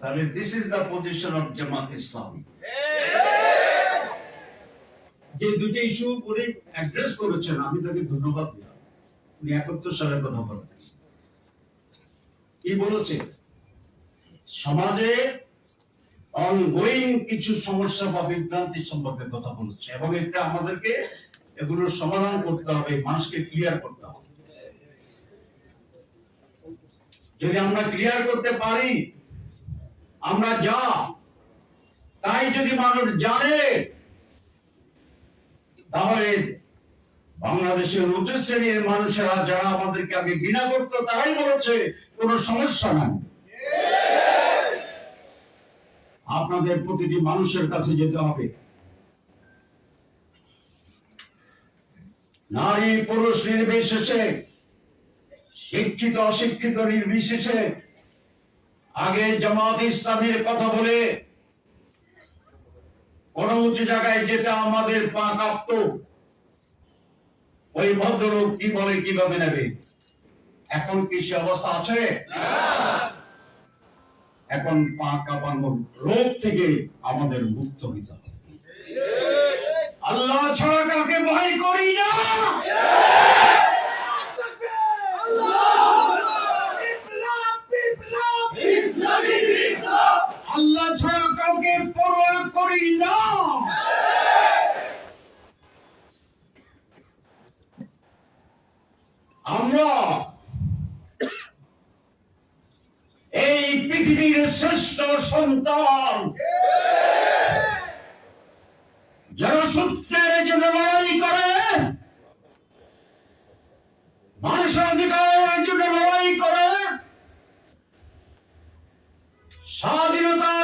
তাহলে this is the position of Jamaat Islami যে দুটো ইস্যু উনি অ্যাড্রেস করেছেন, আমি তাকে ধন্যবাদ দিলাম। উনি একাত্তর সালের কথা বলেন কি বলেছে? সমাজে অনগোয়িং কিছু সমস্যা বা বিভ্রান্তি সম্পর্কে কথা বলেছে। এবং এটা আমাদেরকে এগুলো সমাধান করতে হবে, মানুষকে ক্লিয়ার করতে হবে। যদি আমরা ক্লিয়ার করতে পারি আমরা যা, তাই যদি মানুষ জানে, তাহলে বাংলাদেশের উচ্চ শ্রেণির মানুষেরা যারা আমাদেরকে আগে ঘৃণা করতো, তারাই বলেছে, কোনো সমস্যা নাই। আপনাদের প্রতিটি মানুষের কাছে যেতে হবে। নারী, পুরুষ নির্বিশেষে, শিক্ষিত, অশিক্ষিত, নির্বিশেষে আগে জামাত ইসলামের কথা বলে কোন উঁচু জায়গায় যেতে আমাদের পা কাঁপত। ওই ভদ্রলোক কি বলে, কীভাবে নেবে? এখন কি সে অবস্থা আছে? এখন পা কাঁপানোর রোগ থেকে আমাদের মুক্ত হইতে হবে। আল্লাহ ছাড়া কাউকে ভয় করি না। কাউকে পরোয়া করি না। আমরা এই পৃথিবীর শ্রেষ্ঠ সন্তান। যারা সত্যের জন্য লড়াই করে মানুষের অধিকারের জন্য লড়াই করে, স্বাধীনতার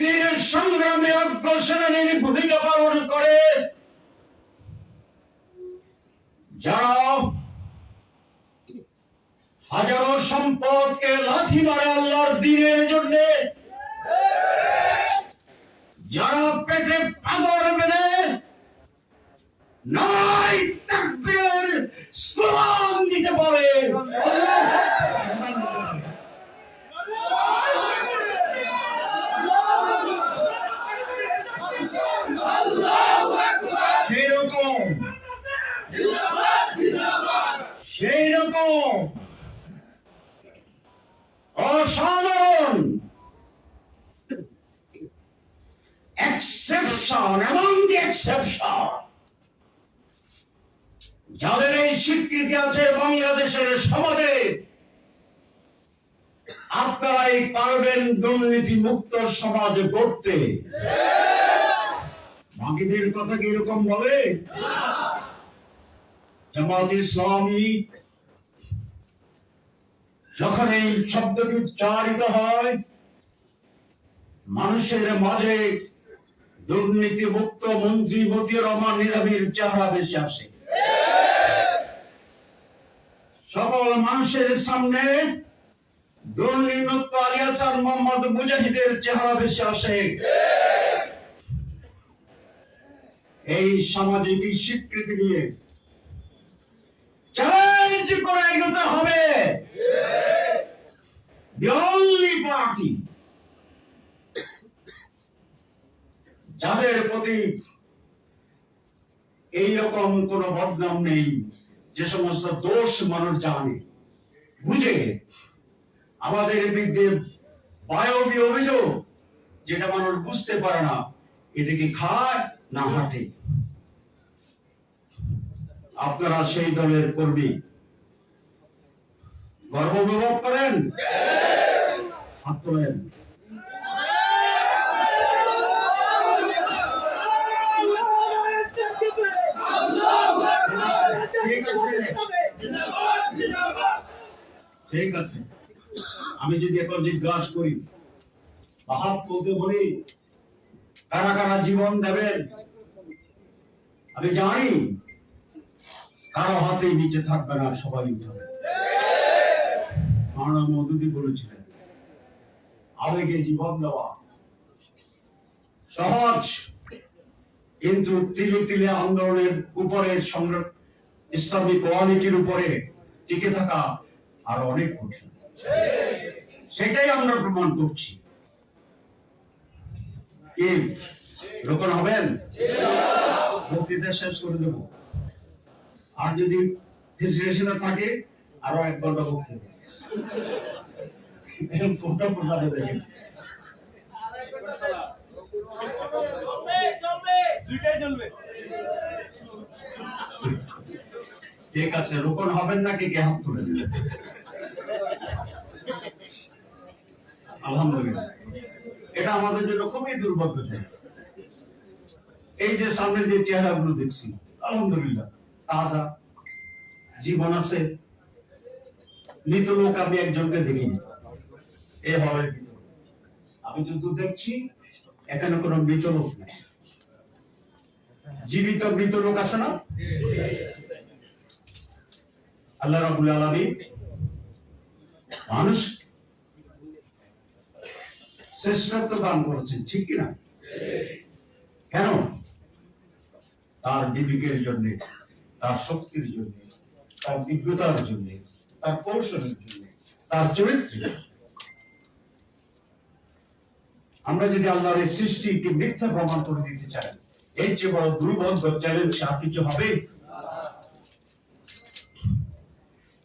মুক্তির সংগ্রামে অগ্রসরণের ভূমিকা পালন করে। যারা হাজারো সম্পদকে লাথি মারে আল্লাহর দিনের জন্য, যারা পেটে পাথর মেরে নাই তাকবীর স্লোগান দিতে পারে সেই রকম সেই রকম অসাধারণ। Exception among the exception যাদের এই স্বীকৃতি আছে বাংলাদেশের সমাজে, আপনারাই পারবেন দুর্নীতি মুক্ত সমাজ গড়তে। বাকিদের কথা কি এরকম বলে? জামাত ইসলামী যখন এই শব্দটি উচ্চারিত হয়, মানুষের মাঝে দুর্নীতি মুক্ত মন্ত্রী মতিউর রহমান নিজামীর চেহারা বেশি আসে। সকল মানুষের সামনে দুর্নীতিমুক্ত মোহাম্মদ মুজাহিদের চেহারা বেশি আসে। এই সামাজিক স্বীকৃতি নিয়ে চ্যালেঞ্জ করে এগোতে হবে। The only party যাদের প্রতি এই রকম কোন বদনাম নেই, যে সমস্ত দোষ মানুষ জানে, বুঝে, আমাদের বিরুদ্ধে বায়বী অভিযোগ, যেটা মানুষ বুঝতে পারে না এটা কি খায় না হাঁটে। আপনারা সেই দলের কর্মী। গর্ব অনুভব করেন? হাত ঠিক আছে। আমি যদি এখন জিজ্ঞাসা করি হাত তুলতে বলি, কারা কারা জীবন দেবেন? আমি জানি, কারও হাতেই নিচে থাকবে না সবাই উঠাবে। মানব মধুদি বলেছিলেন, আবেগে জীবন দেওয়া। সহজ, কিন্তু তিলে তিলে আন্দোলনের উপরে সংগ্রাম ইসলামী কোয়ালিটির উপরে টিকে থাকা আরও অনেক কঠিন। সেটাই আমরা প্রমাণ করছি। কি? হবেন? বক্তৃতা শেষ করে দেব। আর যদি থাকে, আরও এক ঘণ্টা বক্তৃতা। ঠিক আছে, রোপণ হবেন নাকি কে হাত তুলে দিলেন আলহামদুলিল্লাহ। এটা আমাদের জন্য খুবই দুর্ভাগ্যজনক এই যে সামনে যে চেহারাগুলো দেখছি, আলহামদুলিল্লাহ, তাজা, জীবন আছে মৃত লোক আমি একজনকে দেখিনি এই হলের ভিতরে আমি দেখছি, এখানে কোনো মৃত লোক নেই। জীবিত মৃত লোক আছে না? আল্লাহ রাবুল আলমী মানুষ শ্রেষ্ঠত্ব দান করেছেন, ঠিক কিনা? কেন? তার বিবেকের জন্য, তার শক্তির জন্য, তার বিজ্ঞতার জন্য তার কৌশলের জন্য তার চরিত্রে আমরা যদি আল্লাহর এই সৃষ্টিকে মিথ্যা প্রমাণ করে দিতে চাই, এর চেয়ে বড় দুর্ভাগ্য চ্যালেঞ্জ আর কিছু হবে?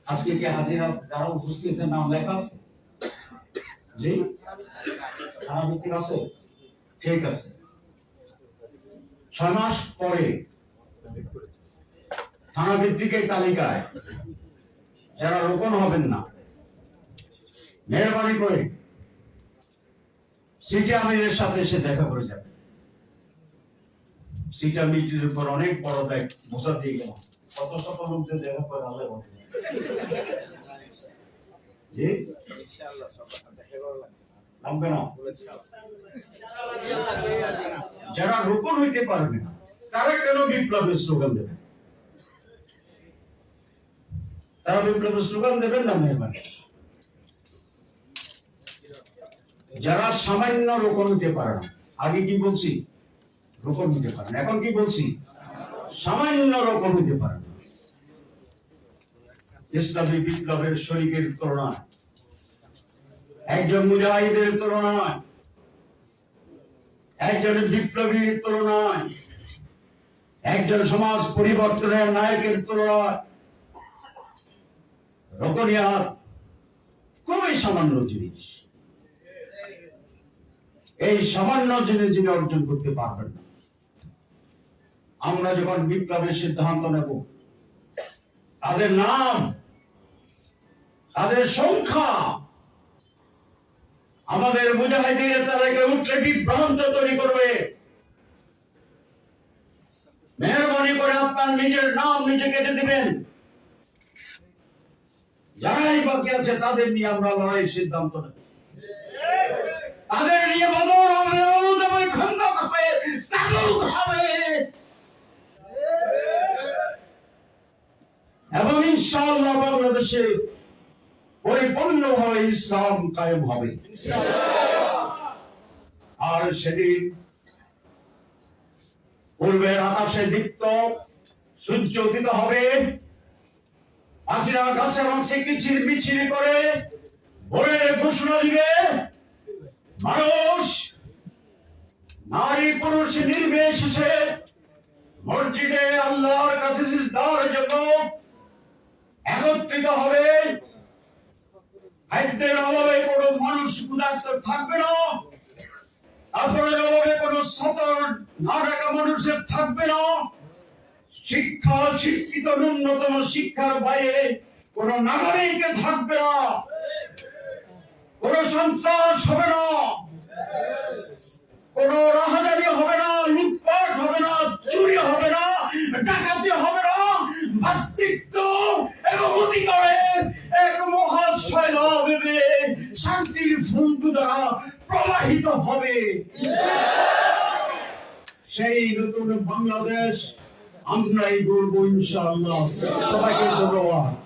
আজকে কি হাজিরা যারা উপস্থিত নাম লেখা আছে? জি? ভিত্তিক আছে? ঠিক আছে। ছয় মাস পরে থানা ভিত্তিক এই তালিকায় যারা রোপণ হবেন না। মেহরবানি করে সিটি আমিরের সাথে এসে দেখা করে যাবে। সিটি আমিরের উপর অনেক বড় দায় বোঝা দিয়ে গেলাম কত শত লোকদের দেখা করে আল্লাহ বলে জি? নামবে না যারা রোপণ হইতে পারবে না তারা কেন বিপ্লবের স্লোগান দেবে? তারা বিপ্লবের স্লোগান দেবেন না মেহরবানি যারা সামান্য রোপণ হতে পারে না, আগে কি বলছি? রোপণ হতে পারে না। এখন কি বলছি? সামান্য রোপণ হতে পারে না। ইসলামী বিপ্লবের শরীরের তুলনায় একজন মুজাহিদের তুলনায় একজন বিপ্লবীর তুলনায় একজন সমাজ পরিবর্তনের নায়কের তুলনায় খুবই সামান্য জিনিস। এই সামান্য জিনিস যিনি অর্জন করতে পারবেন না। আমরা যখন বিপ্লবের সিদ্ধান্ত নেব, তাদের নাম, তাদের সংখ্যা, আমাদের মুজাহিদের তাদেরকে উঠলে বিভ্রান্ত তৈরি করবে। মেহরবানি করে আপনার নিজের নাম নিজে কেটে দিবেন। যারাই বাকি আছে, তাদের নিয়ে আমরা লড়াই সিদ্ধান্ত নেব। তাদের নিয়ে বদর হবে হবে খন্দক হবে তাবুক হবে। এবং ইনশাআল্লাহ বাংলাদেশে পরিপূর্ণভাবে ইসলাম কায়েম হবে। আর সেদিন পূর্বের আকাশে দীপ্ত সূর্য উদিত হবে। পাখিরা গাছে মাছে কিচির মিছিল করে ভোরের ঘোষণা দিবে। মানুষ, নারী, পুরুষ নির্বিশেষে মসজিদে আল্লাহর কাছে সিজদার জন্য একত্রিত হবে। খাদ্যের অভাবে কোনো মানুষ ক্ষুধার্ত থাকবে না। কাপড়ের অভাবে কোনো সতর না মানুষের থাকবে না। শিক্ষা শিক্ষিত ন্যূনতম শিক্ষার বাইরে কোন নাগরিক থাকবে না। কোন সন্ত্রাস হবে না। কোন রাহাজানি হবে না, লুটপাট হবে না, চুরি হবে না, ডাকাতি হবে না। ভাতৃত্ব এবং অধিকারের এক মহাশয় হবে। শান্তির ফুলকু দ্বারা প্রবাহিত হবে। সেই নতুন বাংলাদেশ আমরাই বলব ইনশাআল্লাহ। সবাইকে ধন্যবাদ।